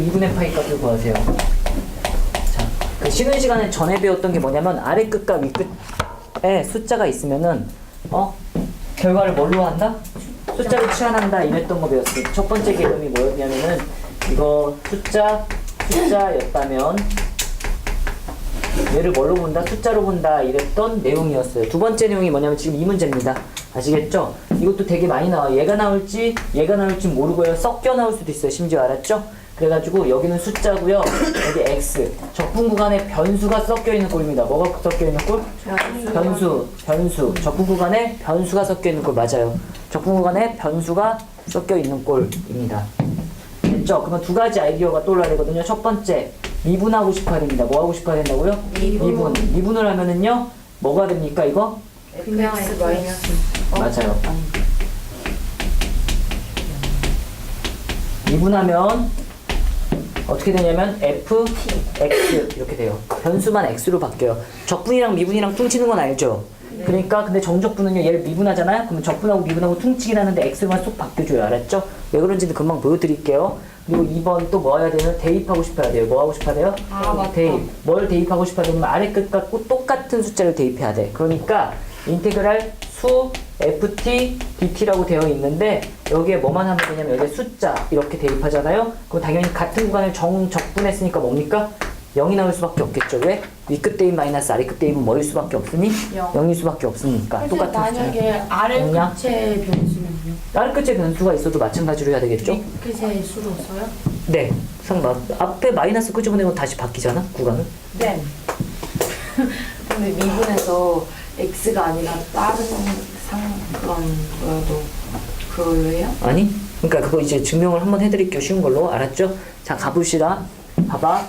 f 2분의 파이 값을 구하세요. 자, 그 쉬는 시간에 전에 배웠던 게 뭐냐면 아래 끝과 위 끝에 숫자가 있으면은 어 결과를 뭘로 한다? 숫자로 치환한다 이랬던 거 배웠어요. 첫 번째 개념이 뭐였냐면은 이거 숫자 숫자였다면 얘를 뭘로 본다? 숫자로 본다 이랬던 내용이었어요. 두 번째 내용이 뭐냐면 지금 이 문제입니다. 아시겠죠? 이것도 되게 많이 나와요. 얘가 나올지 얘가 나올지 모르고요. 섞여 나올 수도 있어요. 심지어 알았죠? 그래가지고 여기는 숫자고요. 여기 x 적분 구간에 변수가 섞여 있는 꼴입니다. 뭐가 섞여 있는 꼴? 변수, 변수. 적분 구간에 변수가 섞여 있는 꼴 맞아요. 적분 구간에 변수가 섞여 있는 꼴입니다. 됐죠? 그러면 두 가지 아이디어가 떠올라야 되거든요. 첫 번째, 미분하고 싶어야 됩니다. 뭐 하고 싶어야 된다고요? 미분. 미분 을 하면은요, 뭐가 됩니까, 이거? X 마이너스 맞아요. 미분하면 어떻게 되냐면 f, x 이렇게 돼요. 변수만 x로 바뀌어요. 적분이랑 미분이랑 퉁치는 건 알죠? 그러니까 근데 정적분은요 얘를 미분하잖아요. 그러면 적분하고 미분하고 퉁치긴 하는데 x로만 쏙 바뀌어줘요. 알았죠? 왜 그런지는 금방 보여드릴게요. 그리고 2번 또 뭐 해야 되냐면 대입하고 싶어야 돼요. 뭐 하고 싶어야 돼요? 아. 대입. 뭘 대입하고 싶어야 되냐면 아래 끝과 꼭 똑같은 숫자를 대입해야 돼. 그러니까 인테그랄 수 ft dt라고 되어 있는데 여기에 뭐만 하면 되냐면 여기에 숫자 이렇게 대입하잖아요. 그럼 당연히 같은 구간을 정적분했으니까 뭡니까? 0이 나올 수밖에 없겠죠. 왜? 위끝 대입 마이너스 아래 끝 대입은 뭐일 수밖에 없으니? 영. 0일 수밖에 없으니까 똑같은 만약에. 아래? 끝에 변수면요? 아래 끝에 변수가 있어도 마찬가지로 해야 되겠죠? 끝에 수로 써요? 네. 상마 앞에 마이너스 끄집어내면 다시 바뀌잖아. 구간은. 네 근데 미분에서 X가 아니라 다른 상 그런 거여도 그걸로 해요? 아니? 그러니까 그거 이제 증명을 한번 해드릴게요. 쉬운 걸로. 알았죠? 자, 가봅시다. 봐봐.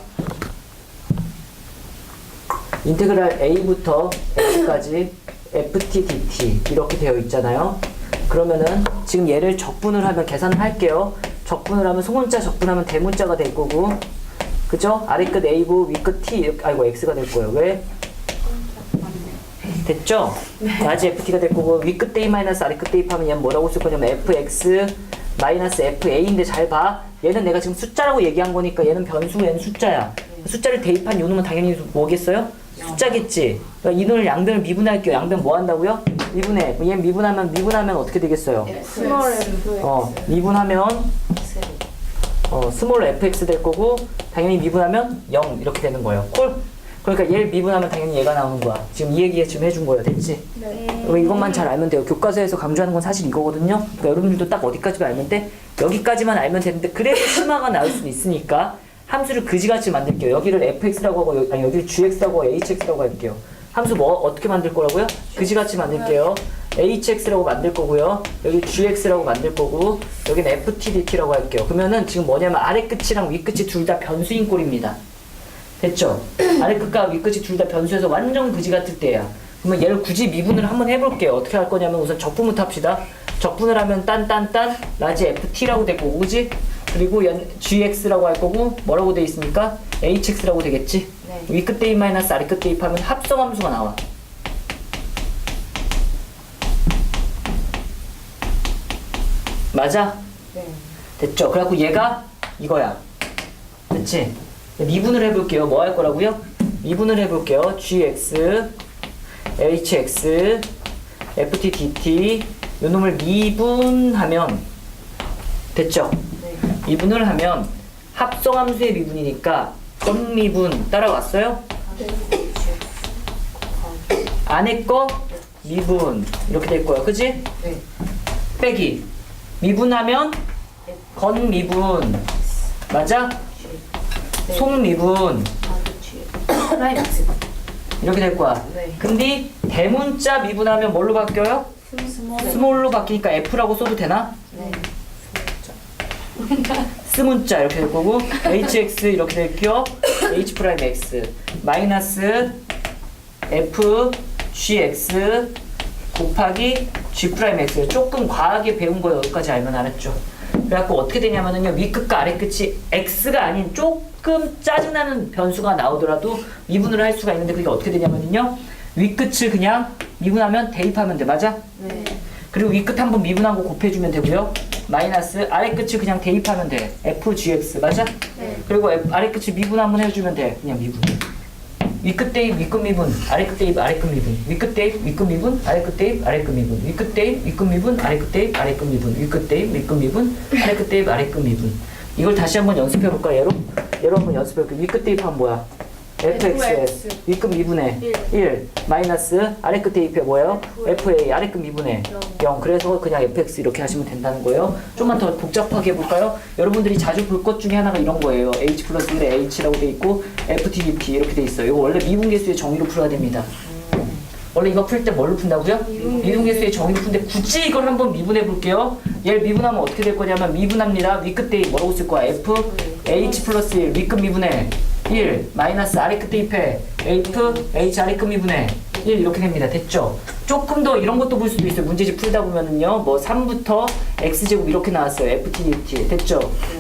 인테그랄 a부터 x까지 ft dt 이렇게 되어 있잖아요. 그러면은 지금 얘를 적분을 하면 계산을 할게요. 적분을 하면 소문자 적분하면 대문자가 될 거고 그죠? 아래 끝 a고 위끝 t 이렇게 아이고 x가 될 거예요. 왜? 됐죠? 라지 ft가 될 거고 위끝 a 마이너스 아래 끝 대입하면 얘는 뭐라고 쓸 거냐면 fx 마이너스 fa인데 잘 봐. 얘는 내가 지금 숫자라고 얘기한 거니까 얘는 변수 얘는 숫자야. 숫자를 대입한 요 놈은 당연히 뭐겠어요? 숫자겠지. 그러니까 이 놈을 양변을 미분할게요. 양변 뭐 한다고요? 미분해. 얘 미분하면 미분하면 어떻게 되겠어요? 스몰 F 어 미분하면 어 스몰 fx 될 거고 당연히 미분하면 0 이렇게 되는 거예요. 콜. 그러니까 얘를 미분하면 당연히 얘가 나오는 거야. 지금 이 얘기 지금 해준 거예요. 됐지? 네. 이것만 잘 알면 돼요. 교과서에서 강조하는 건 사실 이거거든요. 그러니까 여러분들도 딱 어디까지만 알면 돼? 여기까지만 알면 되는데 그래도 심화가 나올 수는 있으니까 함수를 그지같이 만들게요. 여기를 fx라고 하고 여- 아니 여기를 gx라고 하고 hx라고 할게요. 함수 뭐 어떻게 만들 거라고요? 그지같이 만들게요. hx라고 만들 거고요. 여기 gx라고 만들 거고 여기는 ftdt라고 할게요. 그러면은 지금 뭐냐면 아래 끝이랑 위 끝이 둘 다 변수인 꼴입니다. 됐죠? 아래 끝과 위 끝이 둘 다 변수여서 완전 그지 같을 때야. 그러면 얘를 굳이 미분을 한번 해볼게요. 어떻게 할 거냐면 우선 적분부터 합시다. 적분을 하면 딴 딴딴 라지 ft라고 될 거고, 그지? 그리고 연, gx라고 할 거고, 뭐라고 돼 있습니까? hx라고 되겠지? 네. 위 끝 대입 마이너스 아래 끝 대입하면 합성함수가 나와. 맞아? 네 됐죠? 그래갖고 얘가 이거야. 됐지? 미분을 해볼게요. 뭐 할 거라고요? 미분을 해볼게요. gx, hx, ft, dt 요 놈을 미분하면 됐죠? 네. 미분을 하면 합성함수의 미분이니까 썸미분 따라왔어요? 안에 거 미분 이렇게 될 거야. 그지? 네. 빼기 미분하면 건미분 맞아? 네. 속미분 프라임 X 이렇게 될 거야 네. 근데 대문자 미분하면 뭘로 바뀌어요? 스몰 스몰로 바뀌니까 F라고 써도 되나? 네 스문자 이렇게 될 거고 hx 이렇게 될게요 h 프라임 x 마이너스 f gx 곱하기 g 프라임 x 조금 과하게 배운 거 여기까지 알면 알았죠 그래갖고 어떻게 되냐면은요 위 끝과 아래 끝이 x가 아닌 조금 짜증나는 변수가 나오더라도 미분을 할 수가 있는데 그게 어떻게 되냐면은요 위 끝을 그냥 미분하면 대입하면 돼 맞아? 네. 그리고 위끝 한번 미분하고 곱해주면 되고요. 마이너스 아래 끝을 그냥 대입하면 돼. FGX 맞아? 네. 그리고 F- 아래 끝을 미분 한번 해주면 돼. 그냥 미분. 위끝 대입 위끝 미분 아래 끝 대입 아래 끝 미분 위끝 대입 위끝 미분 아래 끝 대입 아래 끝 미분 위끝 대입 위끝 미분 아래 끝 대입 아래 끝 미분 위끝 대입 위끝 미분 아래 끝 대입 아래 끝 미분 이걸 다시 한번 연습해 볼까? 얘로 얘로 한번 연습해 볼게 위끝 대입하면 뭐야? Fx FX. 위끝 미분에 일. 1 마이너스 아래 끝 대입해 뭐예요? fa 아래 끝 미분에 영. 0 그래서 그냥 fx 이렇게 하시면 된다는 거예요. 좀만 더 복잡하게 해볼까요? 여러분들이 자주 볼 것 중에 하나가 이런 거예요. H 플러스 1에 h라고 돼 있고 ft dt 이렇게 돼 있어요. 이거 원래 미분계수의 정의로 풀어야 됩니다 원래 이거 풀 때 뭘로 푼다고요? 미분계수의 정의로 푸는데 굳이 이걸 한번 미분해 볼게요. 얘를 미분하면 어떻게 될 거냐면 미분합니다. 위끝 대입 뭐라고 쓸 거야? F? H 플러스 1 위끝 미분에 1 마이너스 아래 끝 대입해. F h 아래 끝 미분에 1 이렇게 됩니다. 됐죠? 조금 더 이런 것도 볼 수도 있어요. 문제집 풀다 보면은요. 뭐 3부터 x제곱 이렇게 나왔어요. Ft dt 됐죠?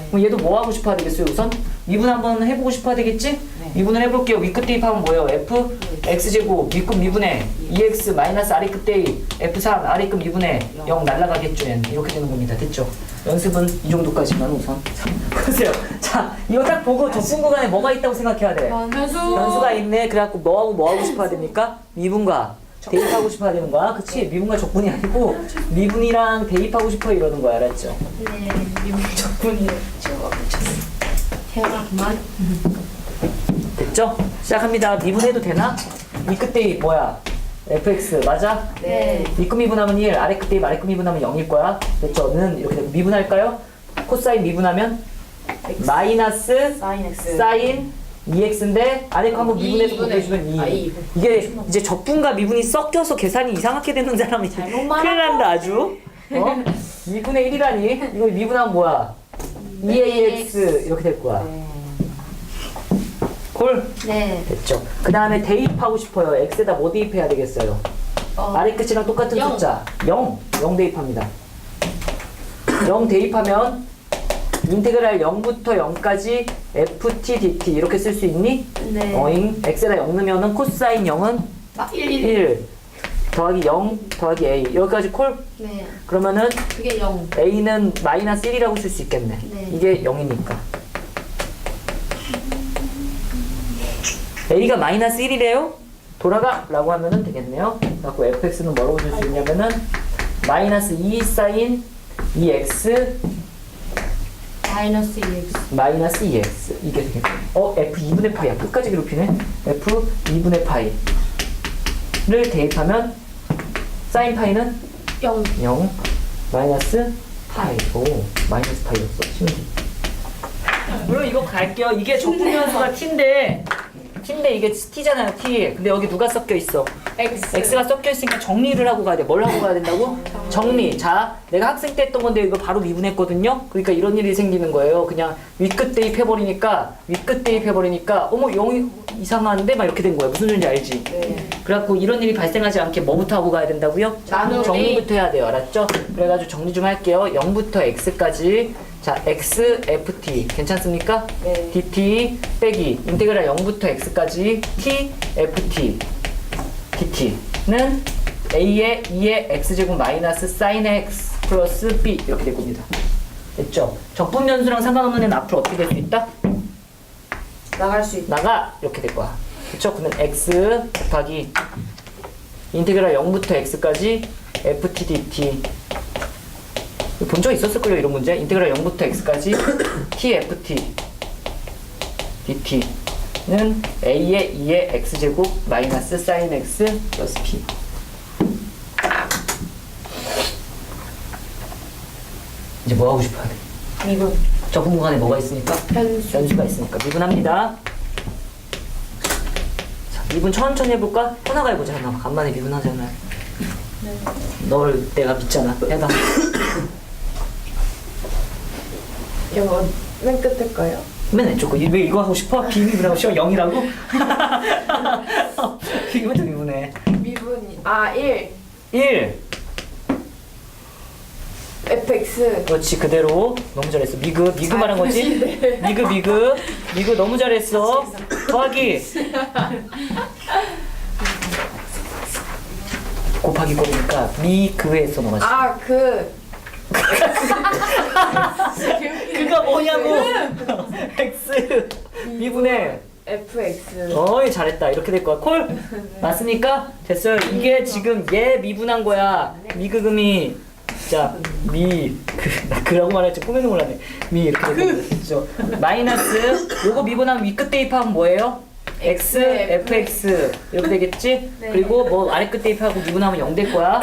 그럼 얘도 뭐 하고 싶어 야 되겠어요 우선? 미분 한번 해보고 싶어 야 되겠지? 미분을 해볼게요. 위끝 대입하면 뭐예요? f x제곱 위끝 미분에 2x 마이너스 아래 끝 대입 f3 아래 끝 미분에 0 날라가겠죠 얘는 이렇게 되는 겁니다 됐죠? 연습은 이 정도까지만 우선 보세요 자 이거 딱 보고 접근 구간에 뭐가 있다고 생각해야 돼 변수. 변수가 있네 그래갖고 뭐하고 뭐하고 싶어야 됩니까? 미분과 대입하고 싶어야 되는 거야 그치? 미분과 적분이 아니고 미분이랑 대입하고 싶어 이러는 거야 알았죠? 네. 미분 적분이 제가. 태연아 그만. 됐죠? 시작합니다 미분해도 되나? 이 끝대 뭐야? fx 맞아? 네. 위끝 미분하면 1, 아래 끝 대입 아래 끝 미분하면 0일 거야 됐죠? 는 이렇게 되고 미분할까요? 코사인 미분하면 마이너스 사인 x. 사인 2x인데 아래 거 한번 이 미분해서. 곱해주면 2 아, 이. 이게 이제 적분과 미분이 섞여서 계산이 이상하게 되는 사람이 큰일 난다 아주 어? 2분의 1이라니? 이거 미분하면 뭐야? 2ax 이렇게 될 거야 콜? 네. 됐죠 그 다음에 대입하고 싶어요 x에다 뭐 대입해야 되겠어요? 어. 아래 끝이랑 똑같은 영. 숫자 0 0 대입합니다 0 대입하면 인테그랄 0부터 0까지 ft dt 이렇게 쓸 수 있니? 네. 어잉 x에다 0 넣으면은 코사인 0은 아, 1, 1. 1 더하기 0 더하기 a 여기까지 콜? 네. 그러면은 그게 0. a는 마이너스 1이라고 쓸 수 있겠네 네. 이게 0이니까 a가 마이너스 1이래요? 돌아가! 라고 하면은 되겠네요. 그래갖고 fx는 뭐라고 줄 수 있냐면은 마이너스 2 사인 2x 마이너스 2x. 마이너스 2x 이게 되겠고 어 f 2분의 파이야. 끝까지 괴롭히네. F 2분의 파이를 대입하면 사인 파이는 0. 0 마이너스 파이 오 마이너스 파이였어. 물론 이거 갈게요. 이게 적분변수가 t인데 t인데 이게 t잖아요 t 근데 여기 누가 섞여 있어 x. x가 섞여 있으니까 정리를 하고 가야 돼. 뭘 하고 가야 된다고? 정리. 자, 내가 학생 때 했던 건데 이거 바로 미분했거든요. 그러니까 이런 일이 생기는 거예요. 그냥 윗끝 대입해 버리니까 윗끝 대입해 버리니까 어머 0이 이상한데 막 이렇게 된 거예요. 무슨 소리인지 알지? 네. 그래갖고 이런 일이 발생하지 않게 뭐부터 하고 가야 된다고요? 나누기. 정리부터 해야 돼요. 알았죠? 그래가지고 정리 좀 할게요. 0부터 x까지. 자, x, ft. 괜찮습니까? 네. dt 빼기 인테그랄 0부터 x까지 t, ft. dt는 a의 2의 x제곱 마이너스 sin x 플러스 b 이렇게 될 겁니다. 됐죠? 적분 변수랑 상관없는 애는 앞으로 어떻게 될 수 있다? 나갈 수 있다. 나가 이렇게 될 거야. 그쵸? 그러면 x 곱하기 인테그랄 0부터 x까지 ft dt 본 적 있었을걸요 이런 문제? 인테그랄 0부터 x까지 t ft dt는 a의 2의 x제곱 마이너스 sin x 플러스 p 이제 뭐 하고 싶어야 돼? 미분. 적분 구간에 뭐가 있으니까? 변수. 변수가 있으니까 미분합니다. 자, 미분 천천히 해볼까? 하나가 해보자. 하나 간만에 미분하잖아. 널 내가 믿잖아. 해봐. 이거 맨 끝에 거요? 맨 왼쪽 거. 왜 이거 하고 싶어? 비미분하고 싶어? 0이라고? 이것도 미분해. 미분이. 아, 1. 1. fx. 그렇지 그대로 너무 잘했어 미그 미그 말한 거지 미그 미그 미그 너무 잘했어 더하기 곱하기 거리니까 미그에 써먹었어 아, 그. 그가 뭐냐고. X. 미분의 fx. 어이 잘했다. 이렇게 될 거야. 콜? 맞습니까? 됐어요. 이게 지금 얘 미분한 거야. 미그금이. 자미그나 그라고 말할지 꿈에도 몰랐네. 미 이렇게 되죠? 마이너스 요거 미분하면 위 끝 대입하면 뭐예요? X fx 이렇게 되겠지? 그리고 뭐 아래 끝 대입하고 미분하면 0 될 거야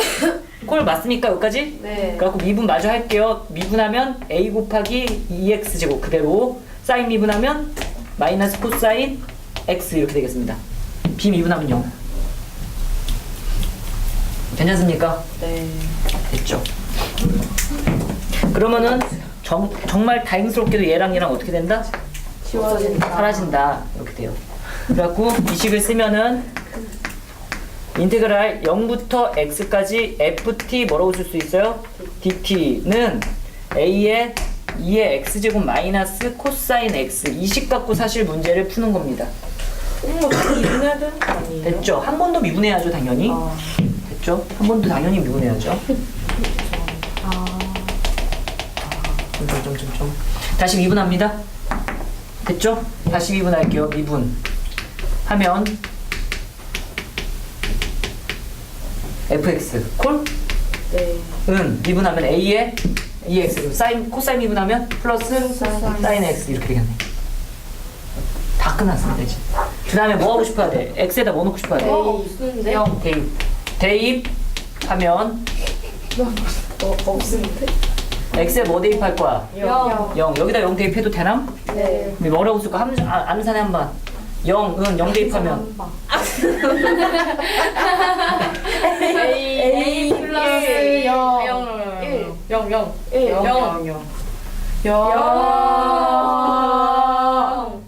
콜 맞습니까 여기까지 네. 그래갖고 미분 마저 할게요. 미분하면 a 곱하기 2x 제곱 그대로 사인 미분하면 마이너스 코사인 x 이렇게 되겠습니다. b 미분하면 0. 괜찮습니까? 네. 됐죠? 그러면은 정, 정말 다행스럽게도 얘랑 얘랑 어떻게 된다? 지워진다. 사라진다 이렇게 돼요. 그래갖고 이 식을 쓰면은 인테그랄 0부터 x까지 ft 뭐라고 쓸 수 있어요? dt는 a의 2의 x제곱 마이너스 코사인 x 이 식 갖고 사실 문제를 푸는 겁니다. 어머, 이분해야 되는 거 아니에요? 됐죠? 한 번 더 미분해야죠 당연히. 아. 됐죠? 한 번 더 당연히 미분해야죠. 점점점점. 다시 미분합니다. 됐죠? 다시 미분할게요. 미분. 하면 fx 콜? 네. 은 미분하면 a의 2x 그리고 사인 코사인 미분하면 플러스 사인 x 이렇게 되겠네. 다 끝났으면 되지. 그 다음에 뭐 하고 싶어야 돼? x에다 뭐 넣고 싶어야 돼? 어, 없는데? 0 대입. 대입 하면 어, 없는데? x에 뭐 대입할 거야? 영. 0. 여기다 0 대입해도 되나? 네. 뭐라고 쓸까? 함, 아, 암산해 한 번. 0, 은 0 대입하면 A 플러스 영. 일. 영, 영. 일. 영. 영. 영. 영.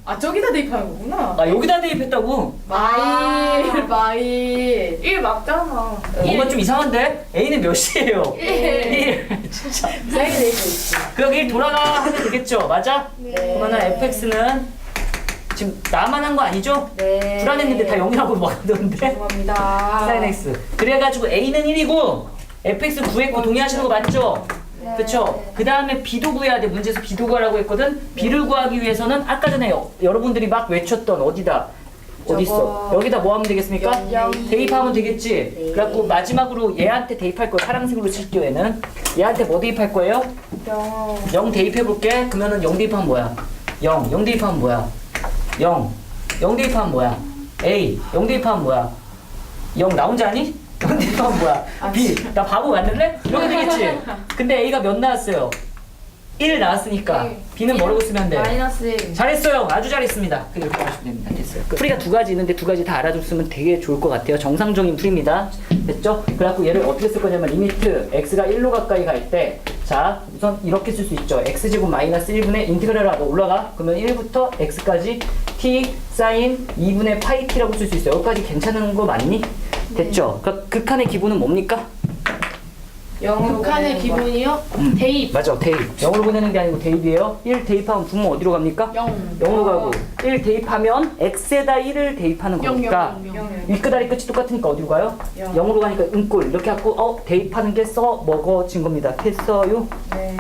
아, 저기다 대입하는 거구나. 아 여기다 대입했다고? 마일, 마일. 1 맞잖아. 뭔가 좀 이상한데? a는 몇이에요? 일. 1. 진짜. 세개 되고 있지. 그럼 1 돌아가 하면 되겠죠? 맞아? 네. 그러면은 fx는 지금 나만 한 거 아니죠? 네. 불안했는데 다 0이라고 막았는데 죄송합니다. sin x 그래가지고 a는 1이고 fx 구했고 동의하시는 거 맞죠? 네. 그쵸? 그 다음에 b도 구해야 돼 문제에서 b도 구하라고 했거든 b를 구하기 위해서는 아까 전에 여, 여러분들이 막 외쳤던 어디다 어디 있어? 저거. 여기다 뭐 하면 되겠습니까? 영. 대입하면 되겠지? 네. 그래갖고 마지막으로 얘한테 대입할 거예요 파란색으로 칠게요 얘는 얘한테 뭐 대입할 거예요? 영. 0 대입해 볼게. 그러면은 0 대입하면 뭐야? 0. 0 대입하면 뭐야? 0. 0 대입하면 뭐야? A. 0 대입하면 뭐야? 0 나 혼자 아니? 0 대입하면 뭐야? B. 나 바보 맞는래? 이렇게 되겠지? 근데 A가 몇 나왔어요? 1 나왔으니까 일. B는 뭐라고 쓰면 돼? 마이너스 1. 잘했어요. 아주 잘했습니다. 그 이렇게 하시면 됩니다. 됐어요. 끝. 풀이가 두 가지 있는데 두 가지 다 알아줬으면 되게 좋을 것 같아요. 정상적인 풀이입니다. 됐죠? 그래갖고 얘를 어떻게 쓸 거냐면 리미트 x가 1로 가까이 갈 때 자, 우선 이렇게 쓸 수 있죠. x제곱 마이너스 1분의 인티그랄 하고 올라가. 그러면 1부터 x까지 t 사인 2분의 파이 t라고 쓸 수 있어요. 여기까지 괜찮은 거 맞니? 됐죠? 그러니까 극한의 기본은 뭡니까? 영으로 북한의 보내는 거. 기본이요? 음. 대입. 맞아, 대입. 0으로 보내는 게 아니고 대입이에요. 1 대입하면 분모 어디로 갑니까? 영. 0으로 가고 1 대입하면 x에다 1을 대입하는 영, 거니까 영, 영, 영. 윗끝다리 끝이 똑같으니까 어디로 가요? 영. 0으로 가니까 은꼴 이렇게 하고 어 대입하는 게 써 먹어진 겁니다. 됐어요? 네.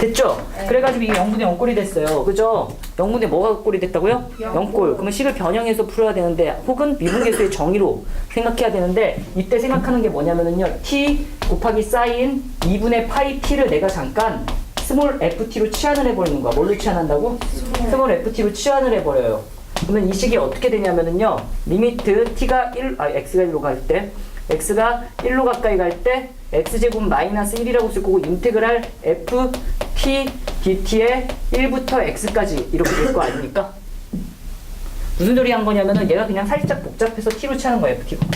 됐죠? 네. 그래가지고 이게 0분의 0꼴이 됐어요. 그죠? 0분의 뭐가 꼴이 됐다고요? 영. 0꼴. 그러면 식을 변형해서 풀어야 되는데 혹은 미분계수의 정의로 생각해야 되는데 이때 생각하는 게 뭐냐면은요. t 곱하기 사인 2분의 파이 t를 내가 잠깐 스몰 ft로 치환을 해버리는 거야. 뭘로 치환한다고? 스몰 ft로 치환을 해버려요. 그러면 이 식이 어떻게 되냐면은요. 리미트 t가 1, 아 x가 1로 갈 때 x가 1로 가까이 갈 때 x제곱 마이너스 1이라고 쓸 거고 인테그랄 f t dt의 1부터 x까지 이렇게 될 거 아닙니까? 무슨 소리 한 거냐면은 얘가 그냥 살짝 복잡해서 t로 치하는 거예요 ft가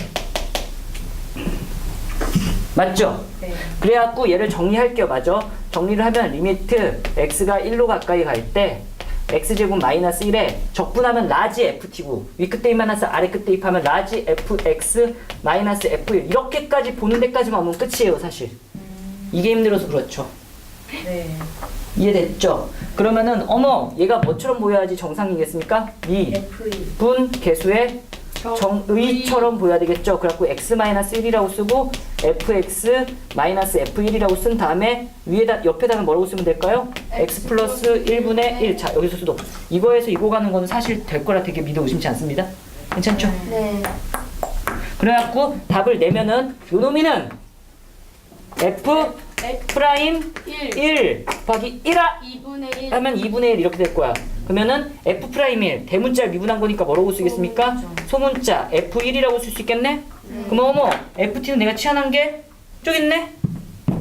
맞죠? 네. 그래갖고 얘를 정리할게요 맞죠? 정리를 하면 리미트 x가 1로 가까이 갈때 x제곱 마이너스 1에 적분하면 라지 ft고 위끝 대입하면서 아래 끝 대입하면 라지 fx 마이너스 f1 이렇게까지 보는 데까지만 오면 끝이에요 사실 이게 힘들어서 그렇죠 네. 이해됐죠? 그러면은 어머 얘가 뭐처럼 보여야지 정상이겠습니까? 미 F2. 분 개수의 정의처럼 보여야 되겠죠. 그래갖고 x-1이라고 쓰고 fx f1이라고 쓴 다음에 위에다 옆에다가 뭐라고 쓰면 될까요? x 플러스 1분의 1. 자 여기서 수도 이거에서 이거 가는 거는 사실 될 거라 되게 믿어 의심치 않습니다. 괜찮죠? 네. 그래갖고 답을 내면은 요 놈이는 f 프라임 1. 1 곱하기 1아 2분의 1. 하면 2분의 1 이렇게 될 거야. 그러면은 f 프라임 1 대문자를 미분한 거니까 뭐라고 쓰겠습니까? 소문자 f1이라고 쓸 수 있겠네? 그럼 어머 ft는 내가 치환한 게 저기 있네?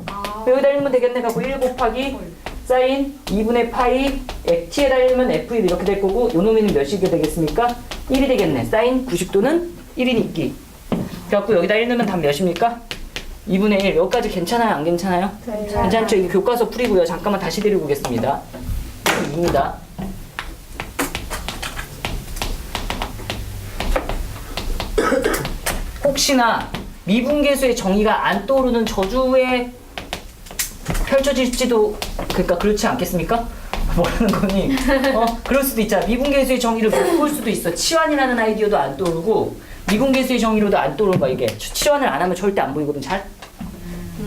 아. 여기다 읽으면 되겠네. 갖고 1 곱하기 사인 2분의 파이 t에다 읽으면 f1 이렇게 될 거고 요 놈이는 몇이게 되겠습니까? 1이 되겠네. 사인 90도는 1이니까. 그래갖고 여기다 읽으면 답 몇입니까? 2분의 1 여기까지 괜찮아요? 안 괜찮아요? 괜찮죠? 이거 교과서 풀이고요. 잠깐만 다시 드려보겠습니다. 2입니다. 혹시나 미분계수의 정의가 안 떠오르는 저주에 펼쳐질지도 그러니까 그렇지 않겠습니까? 뭐라는 거니? 어 그럴 수도 있잖아. 미분계수의 정의를 못 볼 수도 있어. 치환이라는 아이디어도 안 떠오르고 미분계수의 정의로도 안 떠오르는 이게. 치환을 안 하면 절대 안 보이거든 잘.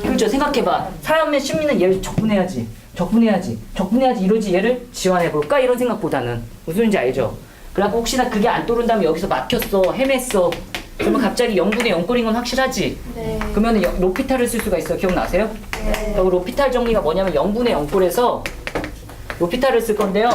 그렇죠. 생각해봐. 사람의 심리는 얘를 적분해야지. 적분해야지. 적분해야지 이러지 얘를 지원해볼까? 이런 생각보다는. 무슨 소리인지 알죠? 그래갖고 혹시나 그게 안 떠오른다면 여기서 막혔어. 헤맸어. 그러면 갑자기 0분의 0꼴인 건 확실하지? 네. 그러면 로피탈을 쓸 수가 있어요. 기억나세요? 네. 그리고 로피탈 정리가 뭐냐면 0분의 0꼴에서 로피탈을 쓸 건데요.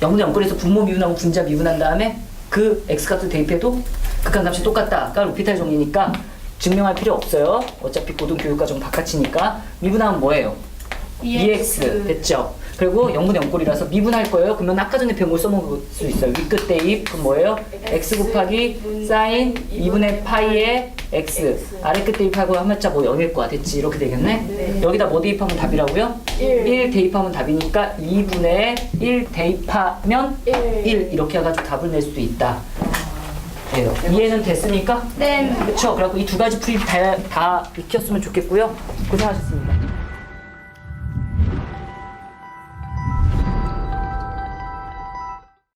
0분의 0꼴에서 분모 미분하고 분자 미분한 다음에 그 x값을 대입해도 극한값이 똑같다가 로피탈 정리니까 증명할 필요 없어요. 어차피 고등교육과정 바깥이니까 미분하면 뭐예요? EX 됐죠? 그리고 0분의 0꼴이라서 미분할 거예요. 그러면 아까 전에 배운 걸 써먹을 수 있어요. 위끝 대 입 그럼 뭐예요? x 곱하기 사인 2분의 파이의 x 아래끝 대입하고 하면자 뭐 0일 거야. 됐지? 이렇게 되겠네? 여기다 뭐 대입하면 답이라고요? 1. 대입하면 답이니까 2분의 1 대입하면 1 이렇게 해가지고 답을 낼 수도 있다. 예요. 이해는 됐습니까? 네. 그렇죠. 그래갖고 이 두 가지 풀이 다, 다 익혔으면 좋겠고요. 고생하셨습니다.